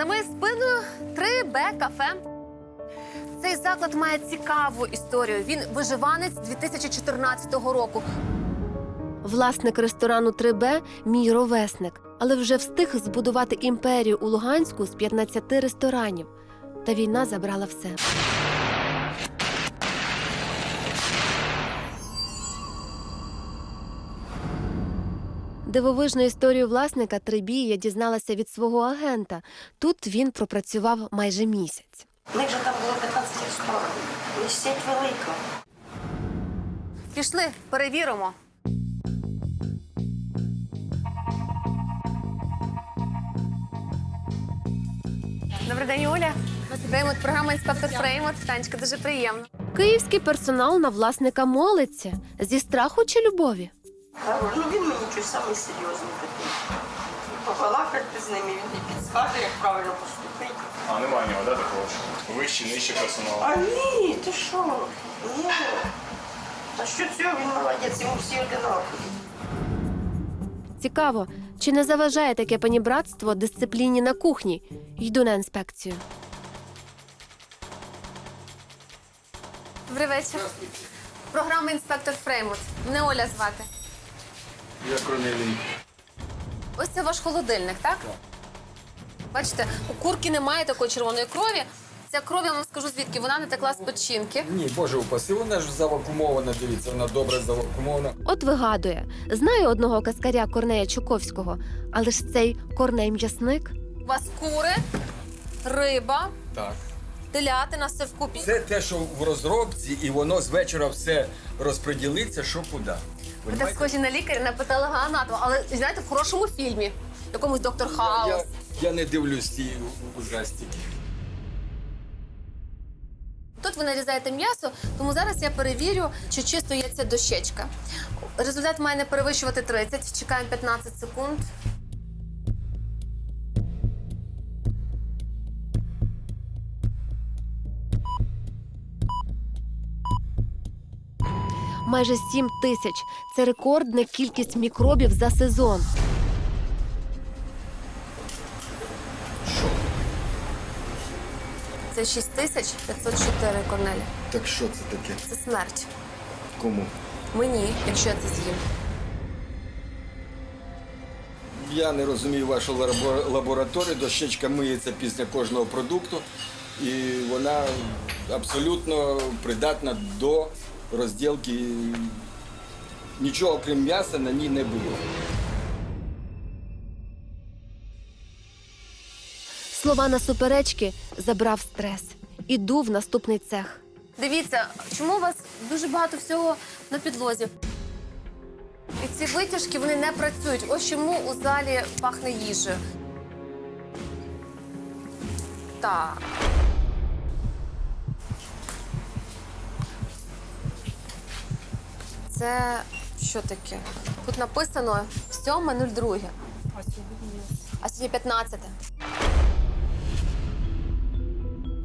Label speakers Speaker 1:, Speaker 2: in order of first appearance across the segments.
Speaker 1: За моєю спиною 3Б кафе. Цей заклад має цікаву історію. Він виживанець 2014 року. Власник ресторану 3Б мій ровесник, але вже встиг збудувати імперію у Луганську з 15 ресторанів. Та війна забрала все. Дивовижну історію власника Трибі я дізналася від свого агента. Тут він пропрацював майже місяць.
Speaker 2: У них же там було 15 ресторанів. І сеть велика.
Speaker 1: Пішли, перевіримо. Добрий день, Оля. Фреймут, програма інспектор Фреймут. Танечка, дуже приємно. Київський персонал на власника молиться зі страху чи любові.
Speaker 2: Говорю, ну він мені щось самий серйозний такий. Побалакати з ними, він і підскаже, як правильно поступити.
Speaker 3: А немає нього, да, такого? Вищий, нижчий персонал.
Speaker 2: А ні, ти що? Ні. А що цього він молодець, йому всі одинакові.
Speaker 1: Цікаво, чи не заважає таке панібратство дисципліні на кухні? Йду на інспекцію. Добрий вечір. Програма інспектор Фреймут. Мене Оля звати.
Speaker 3: Я Корнелій.
Speaker 1: Ось це ваш холодильник, так? Бачите, у курки немає такої червоної крові. Ця кров, я вам скажу звідки, вона не текла з печінки.
Speaker 4: Ні, боже упаси, вона ж завакумована, дивіться, вона добре завакумована.
Speaker 1: От вигадує, знаю одного каскаря Корнея Чуковського, але ж цей Корней м'ясник. У вас кури, риба,
Speaker 4: Так.
Speaker 1: Телятина, все вкупі.
Speaker 4: Це те, що в розробці, і воно з вечора все розподілиться, що куди.
Speaker 1: Ви так схожі на лікаря, на патологоанатома, але знаєте, в хорошому фільмі. Якомусь доктор Хаус.
Speaker 4: Я, я не дивлюсь ці ужастики.
Speaker 1: Тут ви нарізаєте м'ясо, тому зараз я перевірю, чи чисто є ця дощечка. Результат має не перевищувати 30. Чекаємо 15 секунд. Майже 7 тисяч. Це рекордна кількість мікробів за сезон. Це 6504, Корнелі.
Speaker 4: Так що це таке?
Speaker 1: Це смерть.
Speaker 4: Кому?
Speaker 1: Мені, якщо я це з'їм.
Speaker 4: Я не розумію вашу лабораторію. Дощечка миється після кожного продукту, і вона абсолютно придатна до розділки. Нічого крім м'яса на ній не було.
Speaker 1: Слова на суперечки забрав стрес. Іду в наступний цех. Дивіться, чому у вас дуже багато всього на підлозі? І ці витяжки вони не працюють. Ось чому у залі пахне їжею. Так. Це що таке? Тут написано 7.02. А сьогодні 15.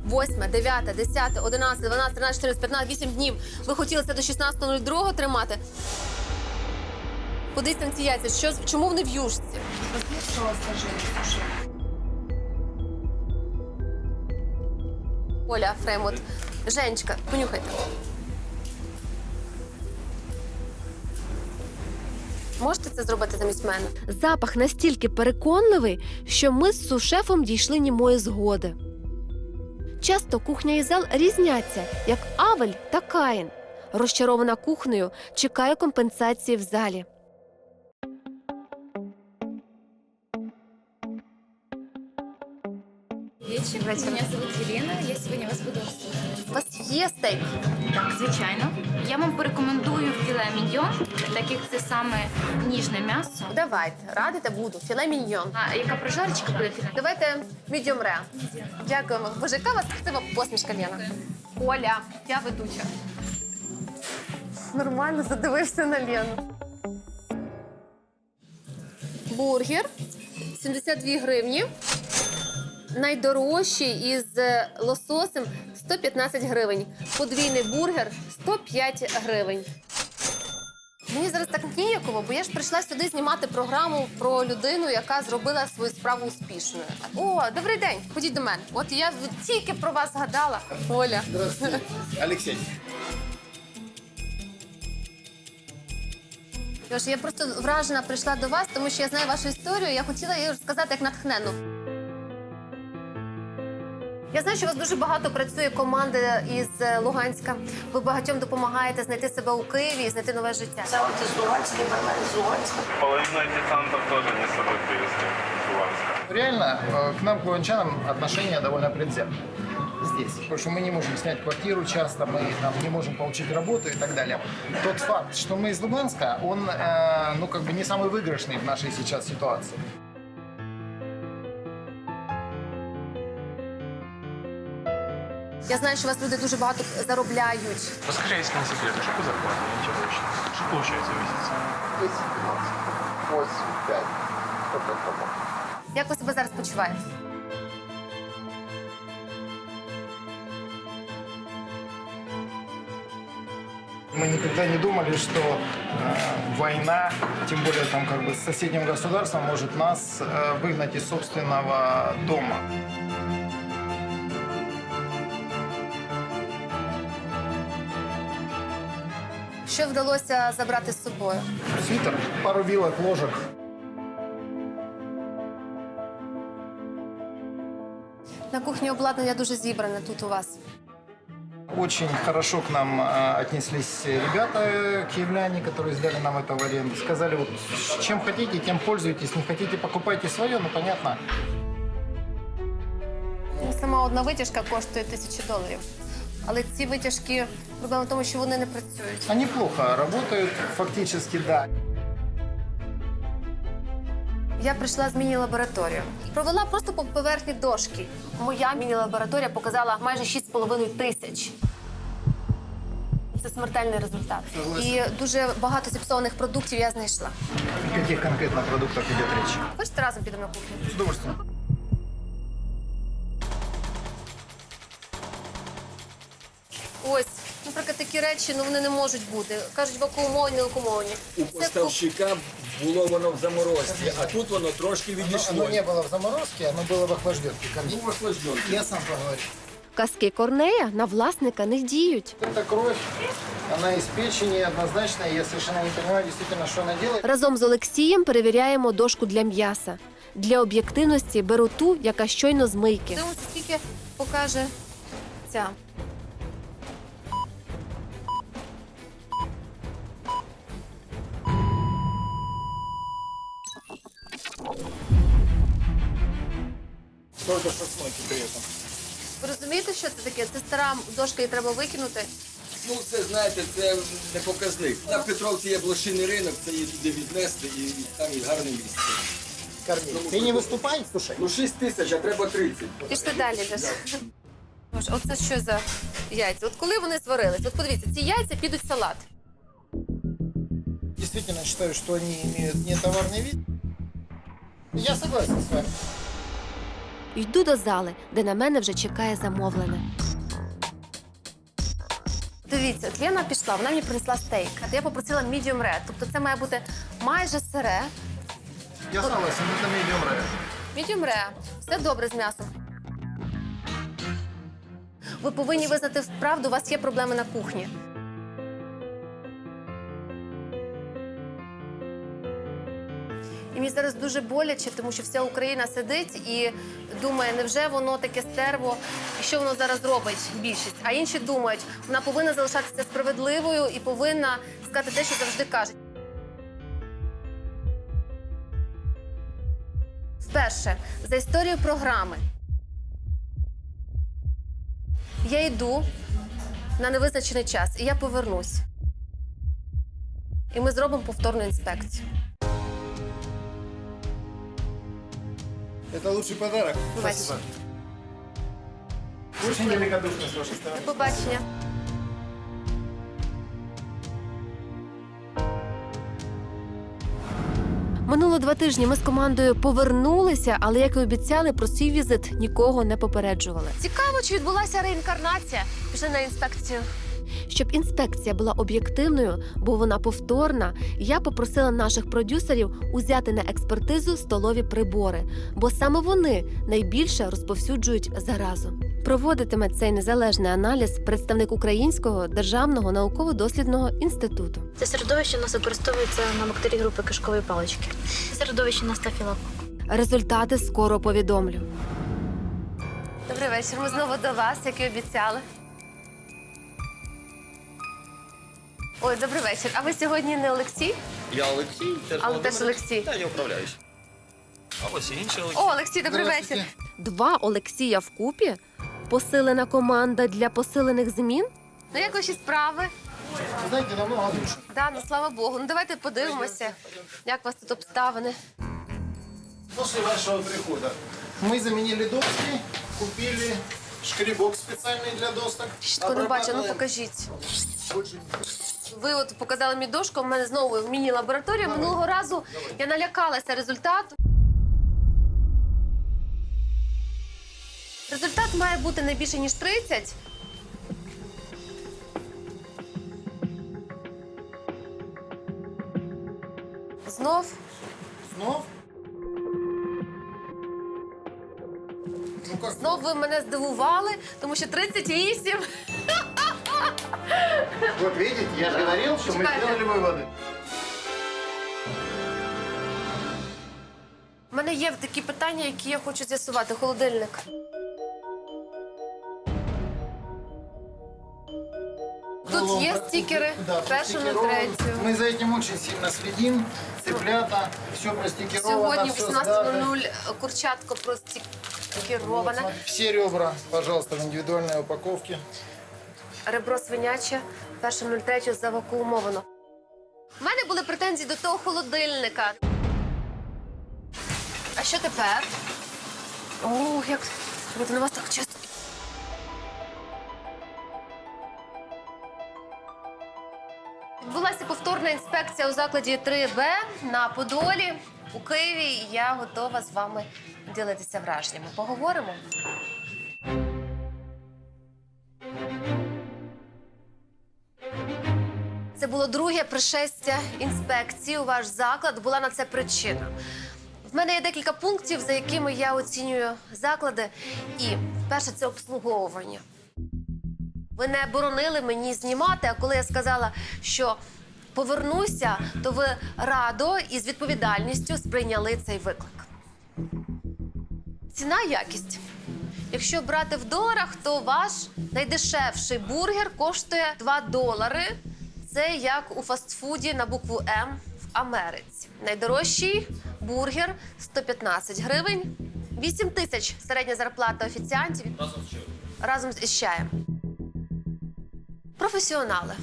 Speaker 1: 8, 9, 10, 11, 12, 13, 14, 15, 8 днів. Ви хотіли це до 16.02 тримати? Кудись там ці яйця? Що, чому вони в юшці? Оля Фремот. Женечка, понюхайте. Можете це зробити замість мене? Запах настільки переконливий, що ми з сушефом дійшли німої згоди. Часто кухня і зал різняться, як Авель та Каїн. Розчарована кухнею, чекає компенсації в залі.
Speaker 5: Вечер. Меня зовут Елена. Я сегодня вас буду обслуживать.
Speaker 1: У вас є стейк?
Speaker 5: Так, звичайно. Я вам порекомендую філе міньйон, так як це саме ніжне м'ясо.
Speaker 1: Давайте, радите буду. Філе міньйон.
Speaker 5: А яка прожарочка буде філе?
Speaker 1: Давайте medium rare. Дякуємо. Боже, яка у вас красива посмішка, Лена. Оля, я ведуча. Нормально задивився на Лену. Бургер 72 гривні. Найдорожчий із е, лососем 115 гривень. Подвійний бургер 105 гривень. Мені зараз так ніяково, бо я ж прийшла сюди знімати програму про людину, яка зробила свою справу успішною. О, добрий день, ходіть до мене. От я тільки про вас згадала. Оля.
Speaker 4: Здравствуйте. Алексей.
Speaker 1: Тож я просто вражена прийшла до вас, тому що я знаю вашу історію. Я хотіла її розказати як натхненну. Я знаю, що у вас дуже багато працює команда із е, Луганська. Ви багатьом допомагаєте знайти себе у Києві і знайти нове життя.
Speaker 2: Сам ти з Луганська, бармен з Луганська.
Speaker 3: Половину десантов тоже не с собой привезли с Луганска.
Speaker 6: Реально, э, к нам, к луганчанам, отношение довольно предвзятое здесь. Потому что мы не можем снять квартиру часто, мы там, не можем получить работу и так далее. Тот факт, что мы из Луганска, он э, ну, как бы не самый выигрышный в нашей сейчас ситуации.
Speaker 1: Я знаю, що у вас люди дуже багато заробляють.
Speaker 7: Расскажи, если не секрет, что по зарплате ориентировочно? Что получается в месяц?
Speaker 6: 10, 15, 8, 5. Вот так работает.
Speaker 1: Як ви себе зараз почуваєте?
Speaker 6: Мы никогда не думали, что э, война, тем более там как бы с соседним государством, может нас э, выгнать из собственного дома.
Speaker 1: Що вдалося забрати з собою?
Speaker 6: Свитер, пару вилок, ложек.
Speaker 1: На кухні обладнання дуже зібране тут у вас.
Speaker 6: Очень хорошо к нам э, отнеслись ребята, э, киевляне, которые сдали нам это в аренду. Сказали, вот чем хотите, тем пользуйтесь. Не хотите, покупайте свое, ну понятно.
Speaker 1: Ну, Сама одна витяжка коштує тисячі доларів. Але ці витяжки проблема в тому, що вони не працюють.
Speaker 6: Они плохо работают, фактически, да.
Speaker 1: Я прийшла з міні-лабораторію. Провела просто по поверхні дошки. Моя міні-лабораторія показала майже 6,5 тисяч. Це смертельний результат. І дуже багато зіпсованих продуктів я знайшла.
Speaker 6: О каких конкретно продуктах идет речь?
Speaker 1: Хочете разом підемо на кухню?
Speaker 6: С удовольствием.
Speaker 1: Ось, наприклад, такі речі ну вони не можуть бути. Кажуть, вакуумовані, не вакуумовані.
Speaker 4: У
Speaker 1: Це куп-
Speaker 4: поставщика було воно в заморозці, а тут воно трошки
Speaker 6: Оно,
Speaker 4: відійшло.
Speaker 6: оно не было в заморозке, оно было в охлажденке. ко мне.
Speaker 4: Ну, охлажденки.
Speaker 6: Я сам поговорю.
Speaker 1: Казки Корнея на власника не діють.
Speaker 6: Это кровь, она из печени однозначно. Я совершенно не понимаю действительно, что она делает.
Speaker 1: Разом з Олексієм перевіряємо дошку для м'яса. Для об'єктивності беру ту, яка щойно з мийки. Дивимося, скільки покаже ця.
Speaker 6: Только что смойки при этом.
Speaker 1: Ви розумієте, що це таке? Це стара дошка, її треба викинути.
Speaker 4: Ну, це знаєте, це не показник. На Петровці є блошиний ринок, це її туди віднести і там і гарне місце.
Speaker 6: Корней, ты не выступай, слушай.
Speaker 4: Ну 6 тисяч, а треба 30.
Speaker 1: Пішли далі. Леш. Боже, Оце що за яйця? От коли вони сварились? От подивіться, ці яйця підуть в салат.
Speaker 6: Действительно считаю, что они имеют нетоварный вид. Я согласен с вами.
Speaker 1: Йду до зали, де на мене вже чекає замовлене. Дивіться, от Лена пішла, вона мені принесла стейк. От Я попросила medium rare, тобто це має бути майже сире.
Speaker 6: Я согласен, это medium rare.
Speaker 1: Medium rare. Все добре з м'ясом. Ви повинні визнати правду, у вас є проблеми на кухні. І мені зараз дуже боляче, тому що вся Україна сидить і думає, невже воно таке стерво, і що воно зараз робить більшість. А інші думають, вона повинна залишатися справедливою і повинна сказати те, що завжди кажуть. Вперше за історію програми я йду на невизначений час, і я повернусь. І ми зробимо повторну інспекцію.
Speaker 6: Это лучший подарок.
Speaker 1: Спасибо.
Speaker 6: Очень великодушно с вашей стороны.
Speaker 1: До побачення. Минуло два тижні ми з командою повернулися, але як і обіцяли, про свій візит нікого не попереджували. Цікаво, чи відбулася реінкарнація? Пішли на інспекцію. Щоб інспекція була об'єктивною, бо вона повторна, я попросила наших продюсерів узяти на експертизу столові прибори, бо саме вони найбільше розповсюджують заразу. Проводитиме цей незалежний аналіз представник Українського державного науково-дослідного інституту.
Speaker 8: Це середовище у нас використовується на бактерії групи кишкової палички. Це середовище на стафілокок.
Speaker 1: Результати скоро повідомлю. Добрий вечір. Ми знову до вас, як і обіцяли. Ой, добрий вечір. А ви сьогодні не Олексій?
Speaker 9: Я Олексій, теж
Speaker 1: Але теж. Олексій.
Speaker 9: Та я управляюсь. А ось і інший Олексій.
Speaker 1: О, Олексій, добрий вечір. Два Олексія вкупі? Посилена команда для посилених змін? Ну, як ваші справи?
Speaker 6: Вы знаете, намного лучше.
Speaker 1: Да, ну слава Богу. Ну давайте подивимося, як у вас тут обставини.
Speaker 6: После вашего прихода мы заменили доски, купили шкребок специальный для досок.
Speaker 1: Щитко не бачу, ну покажіть. Ви от показали мені дошку, в мене знову міні-лабораторія. Минулого разу я налякалася результату. Результат має бути не більше, ніж 30. Знов
Speaker 6: Снов.
Speaker 1: Знов ви мене здивували, тому що 38.
Speaker 6: Вот видите, я же говорил, что мы
Speaker 1: Чекайте.
Speaker 6: сделали выводы.
Speaker 1: У мене є такі питання, які я хочу з'ясувати. Холодильник. Тут є стікери
Speaker 6: Да,
Speaker 1: першу на
Speaker 6: простикирован.
Speaker 1: третю.
Speaker 6: Мы за этим очень сильно следим. Цыплята, все простикировано,
Speaker 1: Сьогодні в
Speaker 6: все с датой.
Speaker 1: 18.00 курчатко простікіроване.
Speaker 6: Вот, все ребра, пожалуйста, в индивидуальной упаковке.
Speaker 1: Ребро свиняче, перше 03 завакуумовано. У мене були претензії до того холодильника. А що тепер? О, як Слухайте, на вас так часто. Відбулася повторна інспекція у закладі 3Б на Подолі у Києві. Я готова з вами ділитися враженнями. Поговоримо. Це було друге пришестя інспекції у ваш заклад. Була на це причина. В мене є декілька пунктів, за якими я оцінюю заклади. І перше це обслуговування. Ви не боронили мені знімати, а коли я сказала, що повернуся, то ви радо і з відповідальністю сприйняли цей виклик. Ціна якість. Якщо брати в доларах, то ваш найдешевший бургер коштує 2 долари. Це як у фастфуді на букву М в Америці. Найдорожчий бургер 115 гривень, 8 тисяч середня зарплата офіціантів разом з іщаєм. Професіонали.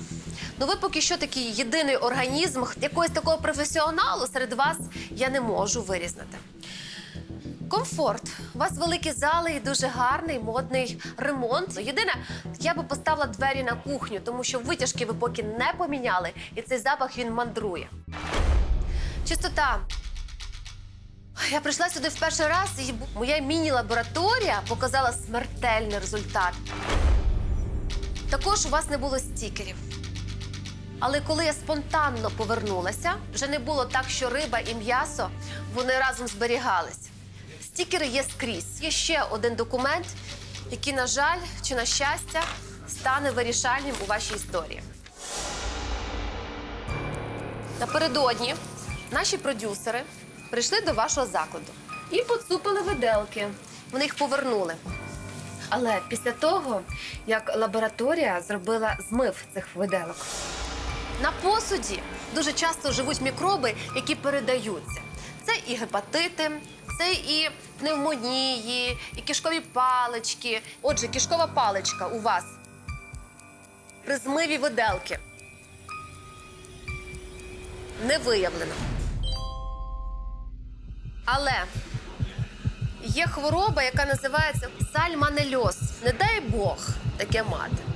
Speaker 1: Ну, ви поки що такий єдиний організм. Якогось такого професіоналу серед вас я не можу вирізнити. Комфорт. У вас великі зали і дуже гарний модний ремонт. Єдине, я би поставила двері на кухню, тому що витяжки ви поки не поміняли, і цей запах він мандрує. Чистота. Я прийшла сюди в перший раз, і моя міні-лабораторія показала смертельний результат. Також у вас не було стікерів. Але коли я спонтанно повернулася, вже не було так, що риба і м'ясо вони разом зберігались. Стікери є скрізь. Є ще один документ, який, на жаль, чи на щастя, стане вирішальним у вашій історії. Напередодні наші продюсери прийшли до вашого закладу і поцупили виделки. Вони їх повернули. Але після того, як лабораторія зробила змив цих виделок. На посуді дуже часто живуть мікроби, які передаються. Це і гепатити, це і пневмонії, і кишкові палички. Отже, кишкова паличка у вас при змиві виделки не виявлено. Але є хвороба, яка називається сальмонельоз. Не дай Бог таке мати.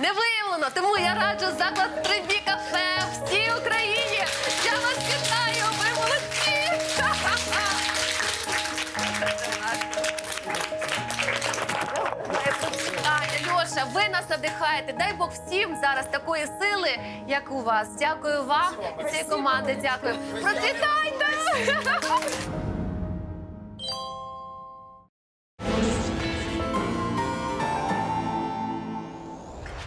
Speaker 1: Не виявлено, тому я раджу заклад Трибі кафе всій Україні. Я вас вітаю, ви молодці! Я процвітаю. нас надихаєте. Дай Бог всім зараз такої сили, як у вас. Дякую вам, цій команді. Дякую. Процвітайте!